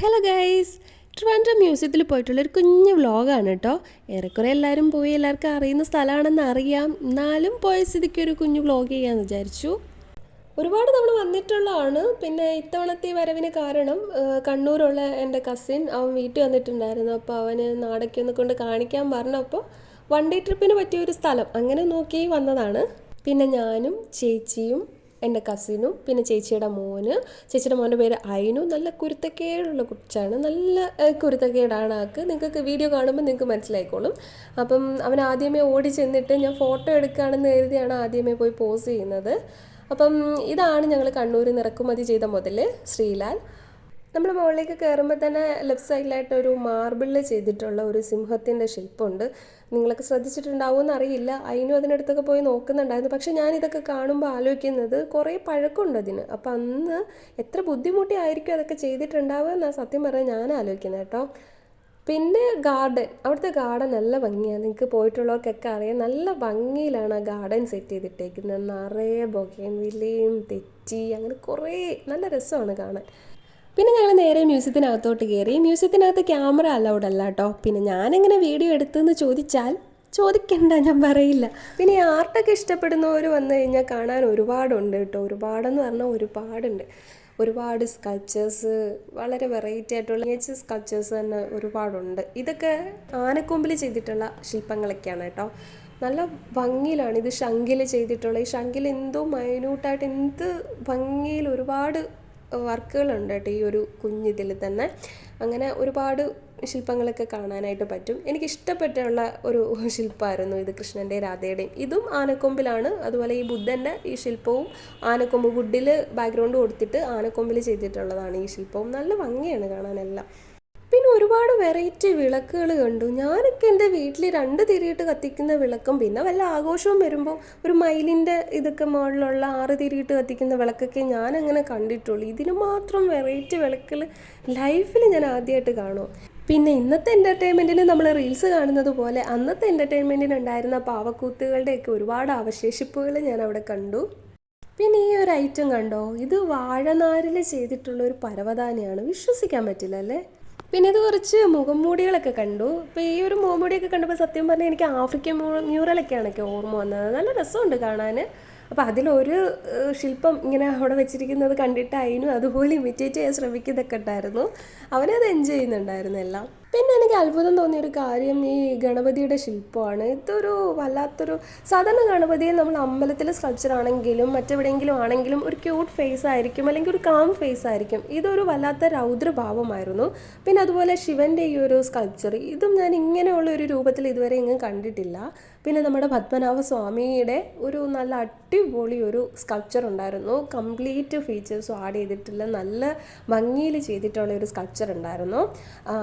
Hello guys Trivandrum മ്യൂസിയത്തിൽ പോയിട്ടുള്ള ഒരു കുഞ്ഞു വ്ളോഗാണ് കേട്ടോ ഏറെക്കുറെ എല്ലാവരും പോയി എല്ലാവർക്കും അറിയുന്ന സ്ഥലമാണെന്ന് അറിയാം. എന്നാലും പോയ സ്ഥിതിക്ക് ഒരു കുഞ്ഞു വ്ളോഗ് ചെയ്യാമെന്ന് വിചാരിച്ചു. ഒരുപാട് നമ്മൾ വന്നിട്ടുള്ളതാണ്. പിന്നെ ഇത്തവണത്തെ വരവിന് കാരണം കണ്ണൂരുള്ള എന്റെ കസിൻ അവൻ വീട്ടിൽ വന്നിട്ടുണ്ടായിരുന്നു. അപ്പോൾ അവന് നാടൊക്കെ ഒന്ന് കൊണ്ട് കാണിക്കാൻ പറഞ്ഞപ്പോൾ വൺ ഡേ ട്രിപ്പിന് പറ്റിയ ഒരു സ്ഥലം അങ്ങനെ നോക്കി വന്നതാണ്. പിന്നെ ഞാനും ചേച്ചിയും എന്റെ കസിനും പിന്നെ ചേച്ചിയുടെ മോന്. ചേച്ചിയുടെ മോന്റെ പേര് അയിനു. നല്ല കുരുത്തക്കേടുള്ള കുറിച്ചാണ് നല്ല കുരുത്തക്കേടാണ് ആൾക്ക്. നിങ്ങൾക്ക് വീഡിയോ കാണുമ്പോൾ നിങ്ങൾക്ക് മനസ്സിലായിക്കോളും. അപ്പം അവൻ ആദ്യമേ ഓടി ചെന്നിട്ട് ഞാൻ ഫോട്ടോ എടുക്കുകയാണെന്ന് കരുതിയാണ് ആദ്യമേ പോയി പോസ് ചെയ്യുന്നത്. അപ്പം ഇതാണ് ഞങ്ങൾ കണ്ണൂരിൽ ഇറക്കുമതി ചെയ്ത മുതൽ ശ്രീലാൽ. നമ്മൾ മുകളിലേക്ക് കയറുമ്പോൾ തന്നെ ലെഫ്റ്റ് സൈഡിലായിട്ട് ഒരു മാർബിളിൽ ചെയ്തിട്ടുള്ള ഒരു സിംഹത്തിന്റെ ശില്പമുണ്ട്. നിങ്ങളൊക്കെ ശ്രദ്ധിച്ചിട്ടുണ്ടാവും എന്നറിയില്ല. അതിനും അതിനടുത്തൊക്കെ പോയി നോക്കുന്നുണ്ടായിരുന്നു. പക്ഷേ ഞാൻ ഇതൊക്കെ കാണുമ്പോൾ ആലോചിക്കുന്നത് കുറേ പഴക്കമുണ്ട് അതിന്. അപ്പം അന്ന് എത്ര ബുദ്ധിമുട്ടി ആയിരിക്കും അതൊക്കെ ചെയ്തിട്ടുണ്ടാവുക എന്നാണ് സത്യം പറഞ്ഞാൽ ഞാൻ ആലോചിക്കുന്നത് കേട്ടോ. പിന്നെ ഗാർഡൻ അവിടുത്തെ ഗാർഡൻ നല്ല ഭംഗിയാണ് നിങ്ങൾക്ക് പോയിട്ടുള്ളവർക്കൊക്കെ അറിയാം. നല്ല ഭംഗിയിലാണ് ആ ഗാർഡൻ സെറ്റ് ചെയ്തിട്ടേക്കുന്നത്. നിറയെ ബൊഗയും വിലയും തെച്ചി അങ്ങനെ കുറേ നല്ല രസമാണ് കാണാൻ. പിന്നെ ഞങ്ങൾ നേരെ മ്യൂസിയത്തിനകത്തോട്ട് കയറി. മ്യൂസിയത്തിനകത്ത് ക്യാമറ അലൗഡ് അല്ല കേട്ടോ പിന്നെ ഞാനെങ്ങനെ വീഡിയോ എടുത്തെന്ന് ചോദിച്ചാൽ ചോദിക്കണ്ട ഞാൻ പറയില്ല. പിന്നെ ഈ ആർട്ടൊക്കെ ഇഷ്ടപ്പെടുന്നവർ വന്നു കഴിഞ്ഞാൽ കാണാൻ ഒരുപാടുണ്ട് കേട്ടോ ഒരുപാടെന്ന് പറഞ്ഞാൽ ഒരുപാടുണ്ട്. ഒരുപാട് സ്കൾപ്ചേഴ്സ് വളരെ വെറൈറ്റി ആയിട്ടുള്ള നേച്ചർ സ്കൾപ്ചേഴ്സ് തന്നെ ഒരുപാടുണ്ട്. ഇതൊക്കെ ആനക്കൊമ്പിൽ ചെയ്തിട്ടുള്ള ശില്പങ്ങളൊക്കെയാണ് കേട്ടോ നല്ല ഭംഗിയിലാണ് ഇത് ശംഖിൽ ചെയ്തിട്ടുള്ള. ഈ ശംഖിൽ എന്തോ മൈന്യൂട്ടായിട്ട് എന്ത് ഭംഗിയിൽ ഒരുപാട് വർക്കുകളുണ്ട് കേട്ടോ ഈ ഒരു കുഞ്ഞിതിൽ തന്നെ. അങ്ങനെ ഒരുപാട് ശില്പങ്ങളൊക്കെ കാണാനായിട്ട് പറ്റും. എനിക്ക് ഇഷ്ടപ്പെട്ടുള്ള ഒരു ശില്പമായിരുന്നു ഇത് കൃഷ്ണന്റെ രാധയുടെയും. ഇതും ആനക്കൊമ്പിലാണ്. അതുപോലെ ഈ ബുദ്ധന്റെ ഈ ശില്പവും ആനക്കൊമ്പ് വുഡിൽ ബാക്ക്ഗ്രൗണ്ട് കൊടുത്തിട്ട് ആനക്കൊമ്പിൽ ചെയ്തിട്ടുള്ളതാണ് ഈ ശില്പവും. നല്ല ഭംഗിയാണ് കാണാനെല്ലാം. പിന്നെ ഒരുപാട് വെറൈറ്റി വിളക്കുകൾ കണ്ടു. ഞാനൊക്കെ എന്റെ വീട്ടിൽ രണ്ട് തിരിയിട്ട് കത്തിക്കുന്ന വിളക്കും പിന്നെ വല്ല ആഘോഷവും വരുമ്പോൾ ഒരു മയിലിന്റെ ഇതൊക്കെ മുകളിലുള്ള ആറ് തിരിയിട്ട് കത്തിക്കുന്ന വിളക്കൊക്കെ ഞാൻ അങ്ങനെ കണ്ടിട്ടുള്ളൂ. ഇതിന് മാത്രം വെറൈറ്റി വിളക്കുകൾ ലൈഫിൽ ഞാൻ ആദ്യമായിട്ട് കാണും. പിന്നെ ഇന്നത്തെ എന്റർടൈൻമെന്റിന് നമ്മൾ റീൽസ് കാണുന്നത് പോലെ അന്നത്തെ എന്റർടൈൻമെന്റിന് ഉണ്ടായിരുന്ന പാവക്കൂത്തുകളുടെയൊക്കെ ഒരുപാട് അവശേഷിപ്പുകൾ ഞാൻ അവിടെ കണ്ടു. പിന്നെ ഈ ഒരു ഐറ്റം കണ്ടോ? ഇത് വാഴനാരിൽ ചെയ്തിട്ടുള്ള ഒരു പരവതാനിയാണ്. വിശ്വസിക്കാൻ പറ്റില്ല അല്ലേ? പിന്നെ ഇത് കുറച്ച് മുഖംമൂടികളൊക്കെ കണ്ടു. അപ്പോൾ ഈ ഒരു മുഖംമൂടിയൊക്കെ കണ്ടപ്പോൾ സത്യം പറഞ്ഞാൽ എനിക്ക് ആഫ്രിക്കൻ മ്യൂ മ്യൂറലൊക്കെയാണ് ഒക്കെ ഓർമ്മ വന്നത്. നല്ല രസമുണ്ട് കാണാൻ. അപ്പോൾ അതിലൊരു ശില്പം ഇങ്ങനെ അവിടെ വെച്ചിരിക്കുന്നത് കണ്ടിട്ട് അതിനും അതുപോലെ ഇമിറ്റേറ്റ് ചെയ്യാൻ ശ്രമിക്കുന്നതൊക്കെ ഉണ്ടായിരുന്നു. അവനത് എൻജോയ് ചെയ്യുന്നുണ്ടായിരുന്നു എല്ലാം. പിന്നെ എനിക്ക് അത്ഭുതം തോന്നിയ ഒരു കാര്യം ഈ ഗണപതിയുടെ ശില്പമാണ്. ഇതൊരു വല്ലാത്തൊരു സാധാരണ ഗണപതിയെ നമ്മൾ അമ്പലത്തിലെ സ്കൾപ്ചർ ആണെങ്കിലും മറ്റെവിടെയെങ്കിലും ആണെങ്കിലും ഒരു ക്യൂട്ട് ഫേസ് ആയിരിക്കും അല്ലെങ്കിൽ ഒരു കാം ഫേസ് ആയിരിക്കും. ഇതൊരു വല്ലാത്ത രൗദ്രഭാവമായിരുന്നു. പിന്നെ അതുപോലെ ശിവന്റെ ഈ ഒരു സ്കൾപ്ചർ ഇതും ഞാൻ ഇങ്ങനെയുള്ള ഒരു രൂപത്തിൽ ഇതുവരെ എങ്ങും കണ്ടിട്ടില്ല. പിന്നെ നമ്മുടെ പത്മനാഭ സ്വാമിയുടെ ഒരു നല്ല അടിപൊളി ഒരു സ്കൾപ്ചർ ഉണ്ടായിരുന്നു. കംപ്ലീറ്റ് ഫീച്ചേഴ്സും ആഡ് ചെയ്തിട്ടുള്ള നല്ല ഭംഗിയിൽ ചെയ്തിട്ടുള്ള ഒരു സ്കൾപ്ചർ ഉണ്ടായിരുന്നു. ആ,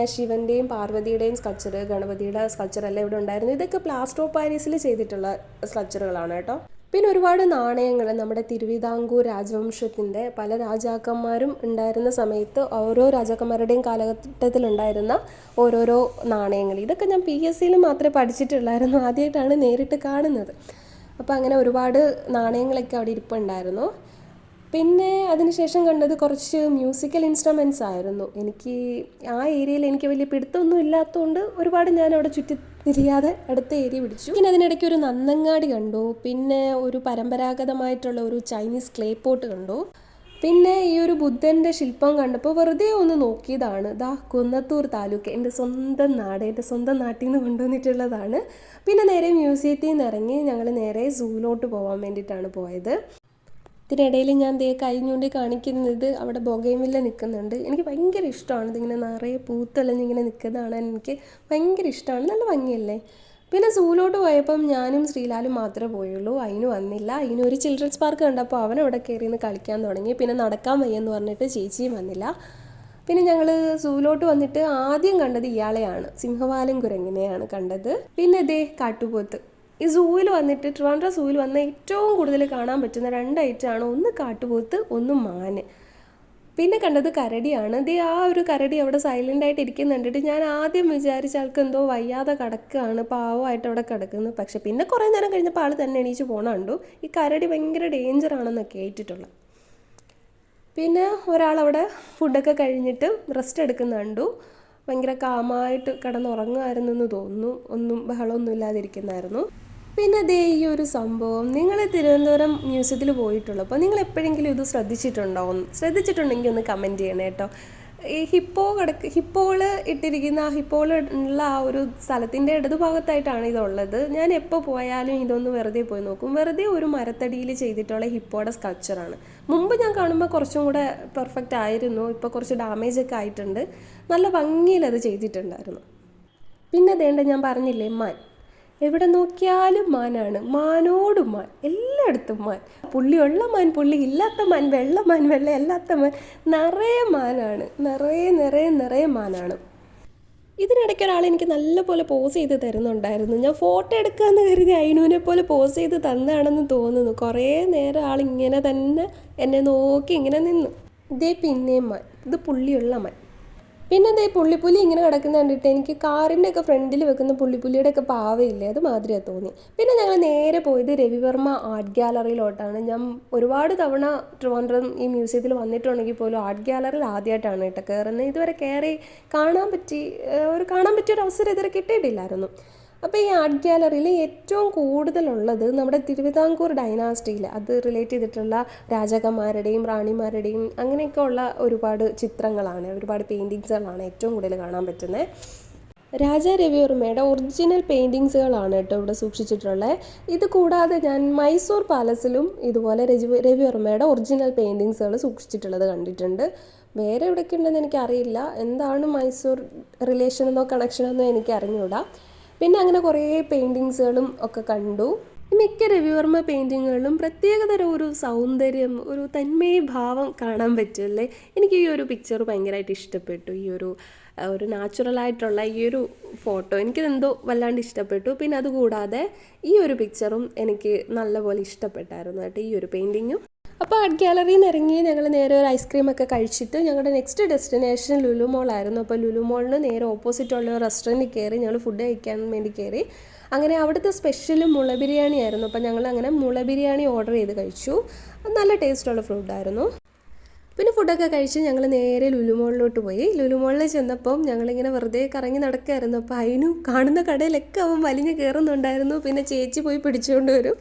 പിന്നെ ശിവന്റെയും പാർവതിയുടെയും സ്കൾച്ചർ ഗണപതിയുടെ സ്കൾച്ചർ എല്ലാം ഇവിടെ ഉണ്ടായിരുന്നു. ഇതൊക്കെ പ്ലാസ്റ്റർ ഓഫ് പാരീസിൽ ചെയ്തിട്ടുള്ള സ്കൾച്ചറുകളാണ് കേട്ടോ. പിന്നെ ഒരുപാട് നാണയങ്ങൾ നമ്മുടെ തിരുവിതാംകൂർ രാജവംശത്തിന്റെ പല രാജാക്കന്മാരും ഉണ്ടായിരുന്ന സമയത്ത് ഓരോ രാജാക്കന്മാരുടെയും കാലഘട്ടത്തിലുണ്ടായിരുന്ന ഓരോരോ നാണയങ്ങൾ. ഇതൊക്കെ ഞാൻ പി എസ് സിയിൽ മാത്രമേ പഠിച്ചിട്ടുള്ളായിരുന്നു ആദ്യമായിട്ടാണ് നേരിട്ട് കാണുന്നത്. അപ്പോൾ അങ്ങനെ ഒരുപാട് നാണയങ്ങളൊക്കെ അവിടെ ഇരിപ്പുണ്ടായിരുന്നു. പിന്നെ അതിനുശേഷം കണ്ടത് കുറച്ച് മ്യൂസിക്കൽ ഇൻസ്ട്രുമെൻസ് ആയിരുന്നു. എനിക്ക് ആ ഏരിയയിൽ എനിക്ക് വലിയ പിടുത്തമൊന്നും ഇല്ലാത്തതുകൊണ്ട് ഒരുപാട് ഞാൻ അവിടെ ചുറ്റി തിരിയാതെ അടുത്ത ഏരിയ പിടിച്ചു. പിന്നെ അതിനിടയ്ക്ക് ഒരു നന്നങ്ങാടി കണ്ടു. പിന്നെ ഒരു പരമ്പരാഗതമായിട്ടുള്ള ഒരു ചൈനീസ് ക്ലേ പോട്ട് കണ്ടു. പിന്നെ ഈ ഒരു ബുദ്ധന്റെ ശില്പം കണ്ടപ്പോൾ വെറുതെ ഒന്ന് നോക്കിയതാണ്. ദാ കുന്നത്തൂർ താലൂക്ക് എന്റെ സ്വന്തം നാട് എന്റെ സ്വന്തം നാട്ടിൽ നിന്ന് കൊണ്ടുവന്നിട്ടുള്ളതാണ്. പിന്നെ നേരെ മ്യൂസിയത്തിൽ നിന്ന് ഇറങ്ങി ഞങ്ങൾ നേരെ സൂവിലോട്ട് പോകാൻ വേണ്ടിയിട്ടാണ് പോയത്. ഇതിനിടയിൽ ഞാൻ ദേ കഴിഞ്ഞുകൊണ്ട് കാണിക്കുന്നത് അവിടെ ബൊഗൈമില്ല നിൽക്കുന്നുണ്ട് എനിക്ക് ഭയങ്കര ഇഷ്ടമാണ് ഇതിങ്ങനെ നിറയെ ഇങ്ങനെ നിൽക്കുന്നതാണ് എനിക്ക് ഭയങ്കര ഇഷ്ടമാണ്. നല്ല ഭംഗിയല്ലേ? പിന്നെ സൂലോട്ട് പോയപ്പം ഞാനും ശ്രീലാലും മാത്രമേ പോയുള്ളൂ. അതിന് വന്നില്ല. അതിന് ഒരു ചിൽഡ്രൻസ് പാർക്ക് കണ്ടപ്പോൾ അവൻ അവിടെ കയറി നിന്ന് കളിക്കാൻ തുടങ്ങി. പിന്നെ നടക്കാൻ വയ്യെന്ന് പറഞ്ഞിട്ട് ചേച്ചിയും വന്നില്ല. പിന്നെ ഞങ്ങൾ സൂവിലോട്ട് വന്നിട്ട് ആദ്യം കണ്ടത് ഇയാളെയാണ്. സിംഹവാലൻ കുരങ്ങിനെയാണ് കണ്ടത്. പിന്നെ ദേ കാട്ടുപോത്ത്. ഈ സൂവിൽ വന്നിട്ട് ട്രിവാൻഡ്ര സൂവിൽ വന്ന ഏറ്റവും കൂടുതൽ കാണാൻ പറ്റുന്ന രണ്ട് ഐറ്റമാണ് ഒന്ന് കാട്ടുപോത്ത് ഒന്ന് മാന് പിന്നെ കണ്ടത് കരടിയാണ്. ദേ ആ ഒരു കരടി അവിടെ സൈലന്റ് ആയിട്ട് ഇരിക്കുന്ന കണ്ടിട്ട് ഞാൻ ആദ്യം വിചാരിച്ച ആൾക്ക് എന്തോ വയ്യാതെ കിടക്കുകയാണ് പാവമായിട്ട് അവിടെ കിടക്കുന്നു. പക്ഷേ പിന്നെ കുറേ നേരം കഴിഞ്ഞപ്പോൾ ആൾ തന്നെ എണീച്ച് പോണാണ്ടു ഈ കരടി ഭയങ്കര ഡേഞ്ചർ ആണെന്നൊക്കെ ഏറ്റിട്ടുള്ളത് പിന്നെ ഒരാളവിടെ ഫുഡൊക്കെ കഴിഞ്ഞിട്ട് റെസ്റ്റ് എടുക്കുന്ന കണ്ടു. ഭയങ്കര കാമായിട്ട് കിടന്നുറങ്ങുമായിരുന്നു എന്ന് തോന്നുന്നു. ഒന്നും ബഹളമൊന്നും ഇല്ലാതിരിക്കുന്നായിരുന്നു. പിന്നെ ദേ ഈ ഒരു സംഭവം. നിങ്ങൾ തിരുവനന്തപുരം മ്യൂസിയത്തിൽ പോയിട്ടുള്ളൂ. അപ്പോൾ നിങ്ങൾ എപ്പോഴെങ്കിലും ഇത് ശ്രദ്ധിച്ചിട്ടുണ്ടോ? ശ്രദ്ധിച്ചിട്ടുണ്ടെങ്കിൽ ഒന്ന് കമന്റ് ചെയ്യണേ കേട്ടോ ഈ ഹിപ്പോ കിടക്ക് ഹിപ്പോൾ ഇട്ടിരിക്കുന്ന ആ ഹിപ്പോൾ ഉള്ള ആ ഒരു സ്ഥലത്തിന്റെ ഇടതുഭാഗത്തായിട്ടാണ് ഇതുള്ളത്. ഞാൻ എപ്പോൾ പോയാലും ഇതൊന്ന് വെറുതെ പോയി നോക്കും. വെറുതെ ഒരു മരത്തടിയിൽ ചെയ്തിട്ടുള്ള ഹിപ്പോയുടെ സ്കൾച്ചറാണ് മുമ്പ് ഞാൻ കാണുമ്പോൾ കുറച്ചും കൂടെ പെർഫെക്റ്റ് ആയിരുന്നു. ഇപ്പോൾ കുറച്ച് ഡാമേജ് ഒക്കെ ആയിട്ടുണ്ട്. നല്ല ഭംഗിയിൽ അത് ചെയ്തിട്ടുണ്ടായിരുന്നു. പിന്നെ അതേണ്ട ഞാൻ പറഞ്ഞില്ലേ മാൻ? എവിടെ നോക്കിയാലും മാനാണ്. മാനോട് മാൻ. എല്ലായിടത്തും മാൻ. പുള്ളിയുള്ള മാൻ പുള്ളി ഇല്ലാത്ത മാൻ വെള്ള മാൻ വെള്ള അല്ലാത്ത മാൻ നിറയെ മാനാണ്. നിറയെ നിറയെ നിറയെ മാനാണ്. ഇതിനിടയ്ക്ക് ഒരാൾ എനിക്ക് നല്ലപോലെ പോസ് ചെയ്ത് തരുന്നുണ്ടായിരുന്നു. ഞാൻ ഫോട്ടോ എടുക്കാമെന്ന് കരുതി അയിനുവിനെ പോലെ പോസ് ചെയ്ത് തന്നാണെന്ന് തോന്നുന്നു. കുറേ നേരം ആൾ ഇങ്ങനെ തന്നെ എന്നെ നോക്കി ഇങ്ങനെ നിന്നു. ഇതേ പിന്നെയും മാൻ. ഇത് പുള്ളിയുള്ള മാൻ. പിന്നെ ഈ പുള്ളിപ്പുലി ഇങ്ങനെ കിടക്കുന്ന കണ്ടിട്ട് എനിക്ക് കാറിന്റെ ഒക്കെ ഫ്രണ്ടിൽ വെക്കുന്ന പുള്ളിപ്പുലിയുടെ ഒക്കെ പാവയില്ലേ? അത് തോന്നി. പിന്നെ ഞങ്ങൾ നേരെ പോയത് രവിവർമ്മ ആർട്ട് ഗ്യാലറിയിലോട്ടാണ് ഞാൻ ഒരുപാട് തവണ ട്രിവാൻഡ്രം ഈ മ്യൂസിയത്തിൽ വന്നിട്ടുണ്ടെങ്കിൽ പോലും ആർട്ട് ഗ്യാലറിയിൽ ആദ്യമായിട്ടാണ് കേട്ടോ കയറുന്നത്. ഇതുവരെ കയറി കാണാൻ പറ്റി ഒരു കാണാൻ പറ്റിയ ഒരു അവസരം ഇതുവരെ കിട്ടിയിട്ടില്ലായിരുന്നു. അപ്പോൾ ഈ ആർട്ട് ഗ്യാലറിയിൽ ഏറ്റവും കൂടുതലുള്ളത് നമ്മുടെ തിരുവിതാംകൂർ ഡൈനാസ്റ്റിയിൽ അത് റിലേറ്റ് ചെയ്തിട്ടുള്ള രാജാക്കന്മാരുടെയും റാണിമാരുടെയും അങ്ങനെയൊക്കെ ഉള്ള ഒരുപാട് ചിത്രങ്ങളാണ് ഒരുപാട് പെയിന്റിങ്സുകളാണ് ഏറ്റവും കൂടുതൽ കാണാൻ പറ്റുന്നത് രാജാ രവിവർമ്മയുടെ ഒറിജിനൽ പെയിന്റിങ്സുകളാണ് കേട്ടോ ഇവിടെ സൂക്ഷിച്ചിട്ടുള്ളത് ഇത് കൂടാതെ ഞാൻ മൈസൂർ പാലസിലും ഇതുപോലെ രജി രവിവർമ്മയുടെ ഒറിജിനൽ പെയിന്റിങ്സുകൾ സൂക്ഷിച്ചിട്ടുള്ളത് കണ്ടിട്ടുണ്ട്. വേറെ എവിടെയൊക്കെ ഉണ്ടെന്ന് എനിക്കറിയില്ല. എന്താണ് മൈസൂർ റിലേഷനെന്നോ കണക്ഷനെന്നോ എനിക്ക് അറിഞ്ഞുകൂടാ പിന്നെ അങ്ങനെ കുറേ പെയിന്റിങ്സുകളും ഒക്കെ കണ്ടു. മിക്ക രവിവർമ്മ പെയിന്റിങ്ങുകളിലും പ്രത്യേകതരം ഒരു സൗന്ദര്യം ഒരു തന്മയ ഭാവം കാണാൻ പറ്റുമല്ലേ എനിക്ക് ഈ ഒരു പിക്ചർ ഭയങ്കരമായിട്ട് ഇഷ്ടപ്പെട്ടു. ഈ ഒരു ഒരു നാച്ചുറലായിട്ടുള്ള ഈ ഒരു ഫോട്ടോ എനിക്കിതെന്തോ വല്ലാണ്ട് ഇഷ്ടപ്പെട്ടു. പിന്നെ അതുകൂടാതെ ഈ ഒരു പിക്ചറും എനിക്ക് നല്ലപോലെ ഇഷ്ടപ്പെട്ടായിരുന്നു കേട്ടോ ഈ ഒരു പെയിന്റിങ്ങും അപ്പോൾ ആർട്ട് ഗാലറിയിൽ നിന്ന് ഇറങ്ങി ഞങ്ങൾ നേരെ ഒരു ഐസ്ക്രീം ഒക്കെ കഴിച്ചിട്ട് ഞങ്ങളുടെ നെക്സ്റ്റ് ഡെസ്റ്റിനേഷൻ ലുലു മോളായിരുന്നു അപ്പോൾ ലുലു മോളിന് നേരെ ഓപ്പോസിറ്റ് ഉള്ള റെസ്റ്റോറന്റിൽ കയറി ഞങ്ങൾ ഫുഡ് കഴിക്കാൻ വേണ്ടി കയറി അങ്ങനെ അവിടുത്തെ സ്പെഷ്യൽ മുള ബിരിയാണി ആയിരുന്നു. അപ്പോൾ ഞങ്ങൾ അങ്ങനെ മുള ബിരിയാണി ഓർഡർ ചെയ്ത് കഴിച്ചു. നല്ല ടേസ്റ്റുള്ള ഫുഡായിരുന്നു പിന്നെ ഫുഡൊക്കെ കഴിച്ച് ഞങ്ങൾ നേരെ ലുലുമോളിലോട്ട് പോയി. ലുലുമോളിൽ ചെന്നപ്പം ഞങ്ങളിങ്ങനെ വെറുതെ കറങ്ങി നടക്കായിരുന്നു. അപ്പോൾ അതിനും കാണുന്ന കടയിലൊക്കെ അവൻ വലിഞ്ഞ് കയറുന്നുണ്ടായിരുന്നു പിന്നെ ചേച്ചി പോയി പിടിച്ചുകൊണ്ട് വരും.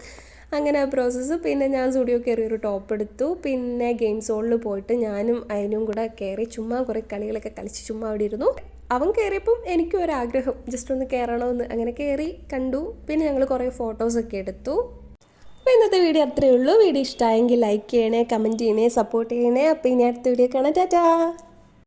അങ്ങനെ ആ പ്രോസസ്സ് പിന്നെ ഞാൻ സ്റ്റുഡിയോ കയറി ഒരു ടോപ്പ് എടുത്തു. പിന്നെ ഗെയിം സോണിൽ പോയിട്ട് ഞാനും അതിനും കൂടെ കയറി ചുമ്മാ കുറേ കളികളൊക്കെ കളിച്ച് ചുമ്മാ അവിടെ ഇരുന്നു. അവൻ കയറിയപ്പം എനിക്കും ഒരാഗ്രഹം ജസ്റ്റ് ഒന്ന് കയറണമെന്ന് അങ്ങനെ കയറി കണ്ടു. പിന്നെ ഞങ്ങൾ കുറേ ഫോട്ടോസൊക്കെ എടുത്തു. അപ്പോൾ ഇന്നത്തെ വീഡിയോ അത്രയേ ഉള്ളൂ. വീഡിയോ ഇഷ്ടമായെങ്കിൽ ലൈക്ക് ചെയ്യണേ കമന്റ് ചെയ്യണേ സപ്പോർട്ട് ചെയ്യണേ. അപ്പോൾ ഇനി അടുത്ത വീഡിയോ കാണാം. ടാറ്റാ!